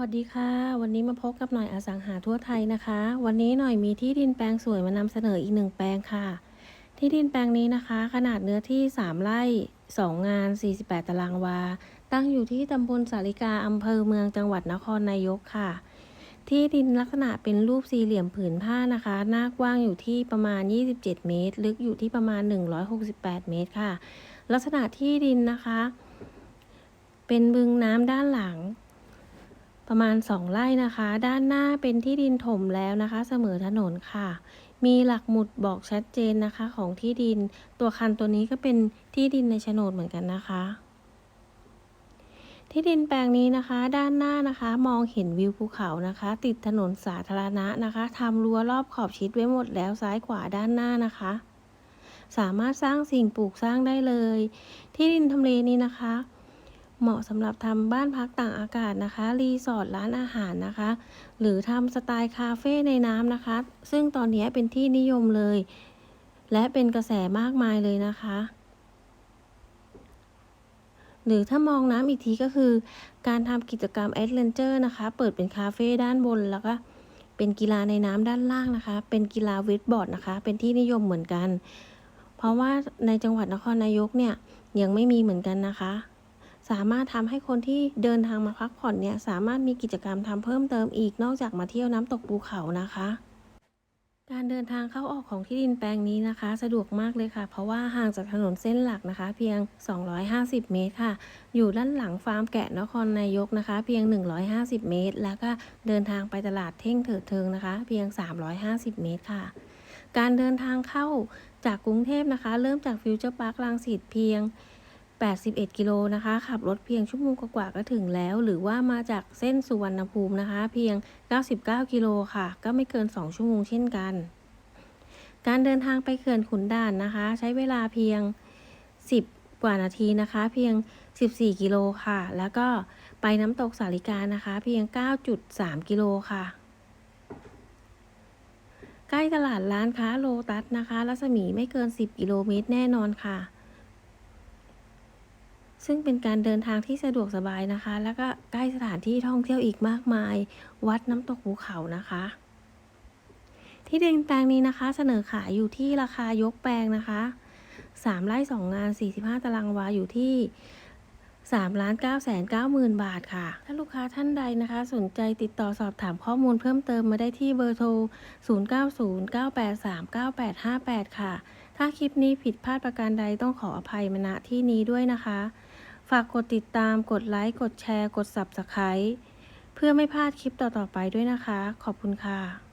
วัสดีค่ะ วันนี้มาพบกับหน่อยอสังหาทั่วไทยนะคะ วันนี้หน่อยมีที่ดินแปลงสวยมานำเสนออีกหนึ่งแปลงค่ะ ที่ดินแปลงนี้นะคะ ขนาดเนื้อที่ 3 ไร่ 2 งาน 48 ตารางวา ตั้งอยู่ที่ตำบลสาริกาอำเภอเมืองจังหวัดนครนายกค่ะ ที่ดินลักษณะเป็นรูปสี่เหลี่ยมผืนผ้านะคะ หน้ากว้างอยู่ที่ประมาณ 27 เมตร ลึกอยู่ที่ประมาณ 168 เมตรค่ะ ลักษณะที่ดินนะคะ เป็นบึงน้ำด้านหลัง ประมาณ 2 ไร่นะคะ ด้านหน้าเป็นที่ดินถมแล้วนะคะ เสมอถนนค่ะ มีหลักหมุดบอกชัดเจนนะคะของที่ดิน ตัวคันตัวนี้ก็เป็นที่ดินในโฉนดเหมือนกันนะคะ ที่ดินแปลงนี้นะคะ ด้านหน้านะคะ มองเห็นวิวภูเขานะคะ ติดถนนสาธารณะนะคะทำรั้วรอบขอบชิดไว้หมดแล้วซ้ายขวาด้านหน้านะคะสามารถสร้างสิ่งปลูกสร้างได้เลย ที่ดินทำเลนี้นะคะ เหมาะสำหรับทำบ้านพักต่างอากาศนะคะ รีสอร์ทร้านอาหารนะคะ หรือทำสไตล์คาเฟ่ในน้ำนะคะ ซึ่งตอนนี้เป็นที่นิยมเลย และเป็นกระแสมากมายเลยนะคะ หรือถ้ามองน้ำอีกทีก็คือ การทำกิจกรรมแอดเวนเจอร์นะคะ เปิดเป็นคาเฟ่ด้านบนแล้วก็เป็นกีฬาในน้ำด้านล่างนะคะ เป็นกีฬาเวทบอร์ดนะคะ เป็นที่นิยมเหมือนกัน เพราะว่าในจังหวัดนครนายกเนี่ยยังไม่มีเหมือนกันนะคะ สามารถทำให้คนที่เดินทางมาพักผ่อนเนี่ยสามารถมีกิจกรรมทำเพิ่มเติมอีกนอกจากมาเที่ยวน้ำตกภูเขานะคะ การเดินทางเข้าออกของที่ดินแปลงนี้นะคะ สะดวกมากเลยค่ะ เพราะว่าห่างจากถนนเส้นหลักนะคะ เพียง 250 เมตรค่ะ อยู่ด้านหลังฟาร์มแกะนครนายกนะคะ เพียง 150 เมตร แล้วก็เดินทางไปตลาดเท่งเถิดเทิงนะคะ เพียง 350 เมตรค่ะ การเดินทางเข้าจากกรุงเทพนะคะ เริ่มจากฟิวเจอร์พาร์คลังสิตเพียง 81 กิโลนะคะ ขับรถเพียงชั่วโมงกว่าก็ถึงแล้ว หรือว่ามาจากเส้นสุวรรณภูมินะคะ เพียง 99 กิโลค่ะ ก็ไม่เกิน 2 ชั่วโมงเช่นกัน การเดินทางไปเขื่อนขุนด่านนะคะ ใช้เวลาเพียง 10 กว่านาทีนะคะ เพียง 14 กิโลค่ะ แล้วก็ไปน้ำตกสาริกานะคะ เพียง 9.3 กิโลค่ะใกล้ตลาดร้านค้าโลตัสนะคะ รัศมีไม่เกิน 10 กิโลเมตรแน่นอนค่ะ ซึ่งเป็นการเดินทางที่สะดวกสบายนะคะ แล้วก็ใกล้สถานที่ท่องเที่ยวอีกมากมาย วัดน้ำตกภูเขานะคะ ที่ดินแปลงนี้นะคะ เสนอขายอยู่ที่ราคายกแปลงนะคะ3ไร่2งาน45ตารางวาอยู่ที่3ล้าน9แสน9หมื่นบาทค่ะ ถ้าลูกค้าท่านใดนะคะ สนใจติดต่อสอบถามข้อมูลเพิ่มเติมมาได้ที่เบอร์โทร 0909839858 ค่ะ ถ้าคลิปนี้ผิดพลาดประการใดต้องขออภัยมาณที่นี้ด้วยนะคะ ฝากกดติดตาม กดไลค์ กดแชร์ กด Subscribe เพื่อไม่พลาดคลิปต่อๆไปด้วยนะคะ ขอบคุณค่ะ